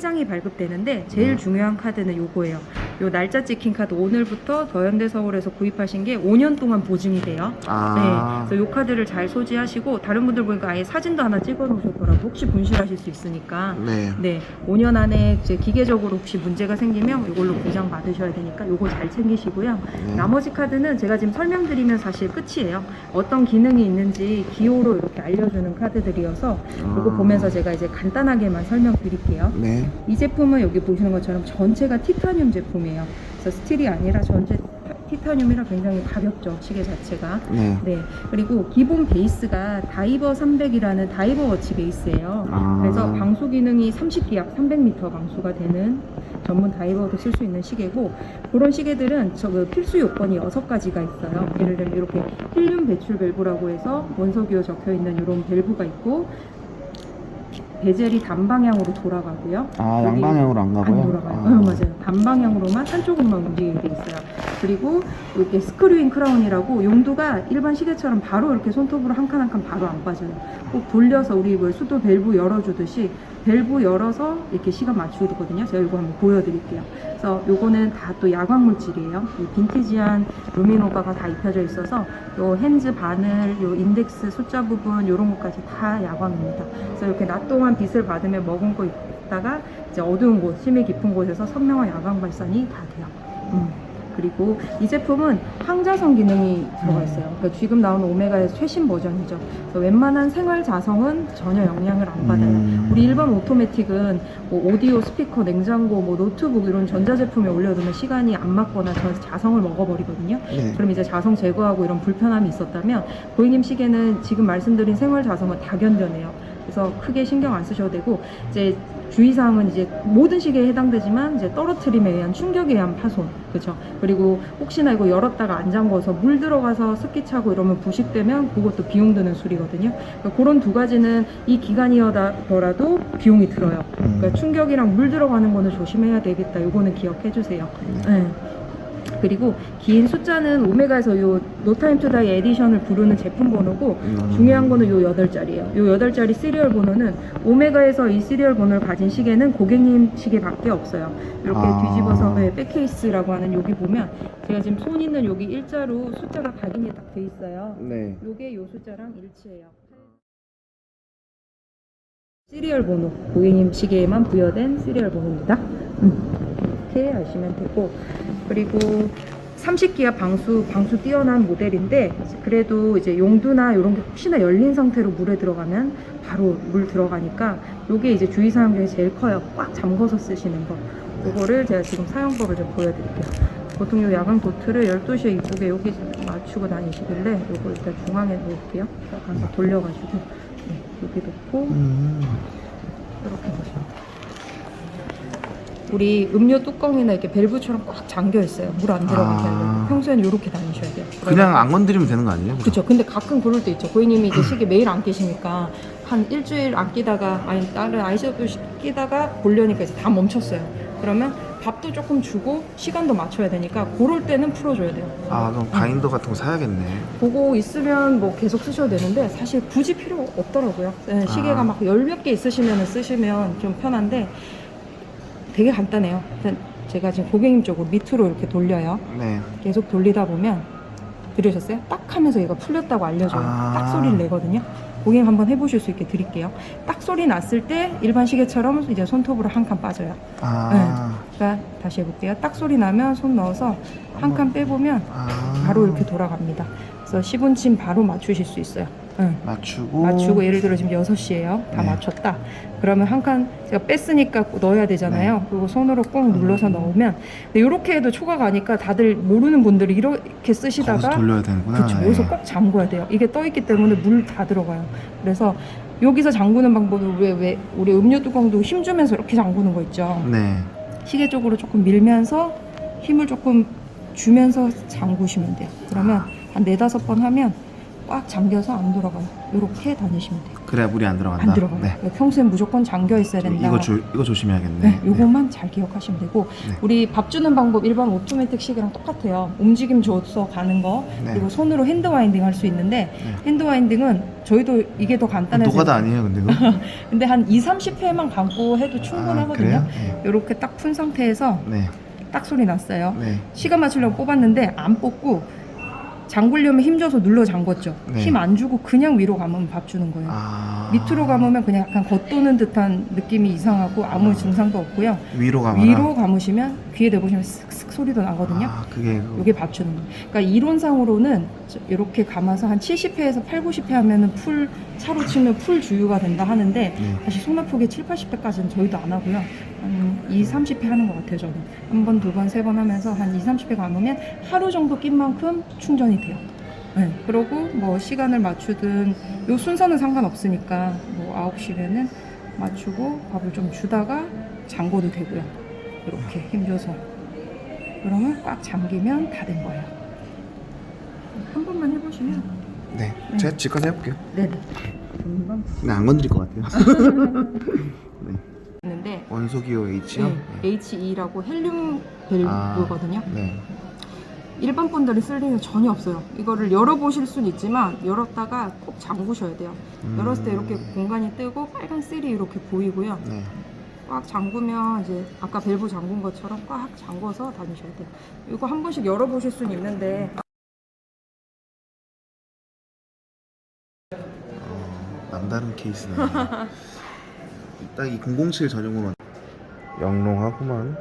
장이 발급되는데 제일 음. 중요한 카드는 요거예요. 요 날짜 찍힌 카드 오늘부터 더현대 서울에서 구입하신 게 5년 동안 보증이 돼요. 아. 네, 그래서 요 카드를 잘 소지하시고 다른 분들 보니까 아예 사진도 하나 찍어 놓으셨더라고 혹시 분실하실 수 있으니까 네. 네 5년 안에 이제 기계적으로 혹시 문제가 생기면 이걸로 보장 받으셔야 되니까 요거 잘 챙기시고요 네. 나머지 카드는 제가 지금 설명드리면 사실 끝이에요 어떤 기능이 있는지 기호로 이렇게 알려주는 카드들이어서 요거 아. 보면서 제가 이제 간단하게만 설명드릴게요 네. 이 제품은 여기 보시는 것처럼 전체가 티타늄 제품 이에요 그래서 스틸이 아니라 전체 타- 티타늄이라 굉장히 가볍죠 시계 자체가 네. 네. 그리고 기본 베이스가 다이버 300이라는 다이버 워치 베이스예요. 아. 그래서 방수 기능이 30기압 300m 방수가 되는 전문 다이버도 쓸 수 있는 시계고 그런 시계들은 저그 필수 요건이 6가지가 있어요. 예를 들면 이렇게 헬륨 배출 밸브라고 해서 원석유에 적혀 있는 이런 밸브가 있고 베젤이 단방향으로 돌아가고요. 아, 여기 양방향으로 안 가고요? 안 돌아가요. 아. 어, 맞아요. 단방향으로만 한쪽으로만 움직이게 돼 있어요. 그리고 이렇게 스크류인 크라운이라고 용도가 일반 시계처럼 바로 이렇게 손톱으로 한 칸 한 칸 바로 안 빠져요. 꼭 돌려서 우리 뭐 수도 밸브 열어주듯이 밸브 열어서 이렇게 시간 맞추거든요. 제가 이거 한번 보여드릴게요. 그래서 요거는 다 또 야광 물질이에요. 이 빈티지한 루미노가가 다 입혀져 있어서 요 핸즈 바늘, 요 인덱스 숫자 부분 요런 것까지 다 야광입니다. 그래서 이렇게 낮 동안 빛을 받으며 거 있다가 이제 어두운 곳, 심해 깊은 곳에서 선명한 야광 발산이 다 돼요. 음. 그리고 이 제품은 항자성 기능이 들어가 있어요. 그러니까 지금 나오는 오메가의 최신 버전이죠. 그래서 웬만한 생활 자성은 전혀 영향을 안 받아요. 음. 우리 일반 오토매틱은 뭐 오디오, 스피커, 냉장고, 뭐 노트북 이런 전자제품에 올려두면 시간이 안 맞거나 저 자성을 먹어버리거든요. 네. 그럼 이제 자성 제거하고 이런 불편함이 있었다면 고객님 시계는 지금 말씀드린 생활 자성은 다 견뎌내요. 그래서 크게 신경 안 쓰셔도 되고 이제 주의사항은 이제 모든 시계에 해당되지만 이제 떨어뜨림에 의한 충격에 의한 파손. 그렇죠? 그리고 혹시나 이거 열었다가 안 잠궈서 물 들어가서 습기 차고 이러면 부식되면 그것도 비용 드는 수리거든요. 그러니까 그런 두 가지는 이 기간이더라도 비용이 들어요. 음. 그러니까 충격이랑 물 들어가는 거는 조심해야 되겠다. 요거는 기억해 주세요. 네. 그리고 긴 숫자는 오메가에서 요 노타임 투다이 에디션을 부르는 제품 번호고 음. 중요한 거는 요 여덟 자리예요. 요 여덟 자리 시리얼 번호는 오메가에서 이 시리얼 번호를 가진 시계는 고객님 시계밖에 없어요. 이렇게 아. 뒤집어서 네, 백케이스라고 하는 여기 보면 제가 지금 손 있는 여기 일자로 숫자가 각인이 딱 돼 있어요. 네. 요게 요 숫자랑 일치해요. 시리얼 번호 고객님 시계에만 부여된 시리얼 번호입니다. 음, 이렇게 아시면 되고 그리고 30기압 방수 방수 뛰어난 모델인데 그래도 이제 용두나 이런 게 혹시나 열린 상태로 물에 들어가면 바로 물 들어가니까 요게 이제 주의사항 중에 제일 커요. 꽉 잠궈서 쓰시는 거. 그거를 제가 지금 사용법을 좀 보여드릴게요. 보통 요 야광 도트를 12시에 이쁘게 여기 맞추고 다니시길래 요거 일단 중앙에 놓을게요. 약간 돌려가지고 네, 여기 놓고 음. 이렇게 보시면. 우리 음료 뚜껑이나 이렇게 밸브처럼 꽉 잠겨 있어요. 물 안 들어가게 아. 하려고. 평소에는 이렇게 다니셔야 돼요. 그냥 안 건드리면 되는 거 아니에요? 그렇죠. 근데 가끔 그럴 때 있죠. 고객님이 이제 시계 매일 안 끼시니까 한 일주일 안 끼다가 아니 다른 아이셔도 끼다가 보려니까 이제 다 멈췄어요. 그러면 밥도 조금 주고 시간도 맞춰야 되니까 그럴 때는 풀어줘야 돼요. 아, 그럼 바인더 같은 거 사야겠네. 그거 있으면 뭐 계속 쓰셔도 되는데 사실 굳이 필요 없더라고요. 네, 시계가 아. 막 열 몇 개 있으시면 쓰시면 좀 편한데 되게 간단해요. 일단 제가 지금 고객님 쪽으로 밑으로 이렇게 돌려요. 네. 계속 돌리다 보면 들으셨어요? 딱 하면서 얘가 풀렸다고 알려줘요. 아. 딱 소리를 내거든요. 고객님 한번 해보실 수 있게 드릴게요. 딱 소리 났을 때 일반 시계처럼 이제 손톱으로 한 칸 빠져요. 아. 그러니까 다시 해볼게요. 딱 소리 나면 손 넣어서 한 칸 빼보면 아. 바로 이렇게 돌아갑니다. 그래서 10분침 바로 맞추실 수 있어요. 응. 맞추고. 맞추고 예를 들어 지금 6시에요. 다 네. 맞췄다. 그러면 한 칸 제가 뺐으니까 넣어야 되잖아요. 네. 그리고 손으로 꼭 눌러서 넣으면 근데 이렇게 해도 초가 가니까 다들 모르는 분들이 이렇게 쓰시다가 돌려야 되는구나. 그렇죠. 네. 여기서 꼭 잠궈야 돼요. 이게 떠 있기 때문에 물 다 들어가요. 그래서 여기서 잠그는 방법은 왜, 왜 우리 음료 뚜껑도 힘 주면서 이렇게 잠그는 거 있죠. 네. 시계 쪽으로 조금 밀면서 힘을 조금 주면서 잠그시면 돼요. 그러면 한 네다섯 번 하면 꽉 잠겨서 안 돌아가요. 이렇게 다니시면 돼요. 그래야 물이 안 들어간다. 안 들어가요. 네. 평소엔 무조건 잠겨 있어야 된다. 이거 조, 이거 조심해야겠네. 네, 요것만 잘 기억하시면 되고 네. 우리 밥 주는 방법 일반 오토매틱 식이랑 똑같아요. 움직임 줘서 가는 거 네. 그리고 손으로 핸드 와인딩 할 수 있는데 네. 핸드 와인딩은 저희도 이게 더 간단해서 노가다 아니에요, 근데 그거? 근데 한 2, 30회만 감고 해도 아, 충분하거든요. 그래요? 네. 이렇게 딱 푼 상태에서 네. 딱 소리 났어요. 네. 시간 맞추려고 뽑았는데 안 뽑고 잠글려면 힘줘서 눌러 잠궜죠. 네. 힘 안 주고 그냥 위로 감으면 밥 주는 거예요. 아. 밑으로 감으면 그냥 약간 겉도는 듯한 느낌이 이상하고 아무 증상도 없고요. 위로 가거나. 위로 감으시면 귀에 대보시면 쓱쓱 소리도 나거든요. 아, 그게 그- 이게 밥 주는 거예요. 그러니까 이론상으로는 이렇게 감아서 한 70회에서 8, 90회 하면은 풀 차로 치면 풀 주유가 된다 하는데 네. 사실 손 아프게 7, 80회까지는 저희도 안 하고요. 한 2, 30회 하는 것 같아요, 저는. 한 번, 두 번, 세 번 하면서 한 2, 30회 감으면 하루 정도 낀 만큼 충전이 돼요. 네. 그러고 뭐 시간을 맞추든 요 순서는 상관없으니까 뭐 9시면은 맞추고 밥을 좀 주다가 잠궈도 되고요. 이렇게 힘줘서. 그러면 꽉 잠기면 다 된 거예요. 한 번만 해보시면. 네. 네. 제가 집 가서 해볼게요. 네네. 금방 근데 안 건드릴 것 같아요. 네. 있는데 원소기호 H요? 네, HE라고 헬륨 밸브거든요. 네. 일반 분들이 쓸 일은 전혀 없어요. 이거를 열어보실 수는 있지만 열었다가 꼭 잠그셔야 돼요. 음. 열었을 때 이렇게 공간이 뜨고 빨간 셀이 이렇게 보이고요. 네. 꽉 잠그면 이제 아까 밸브 잠근 것처럼 꽉 잠궈서 다니셔야 돼요. 이거 한 번씩 열어보실 수는 있는데 어, 남다른 케이스네. 딱 이 007 전용으로 영롱하구만.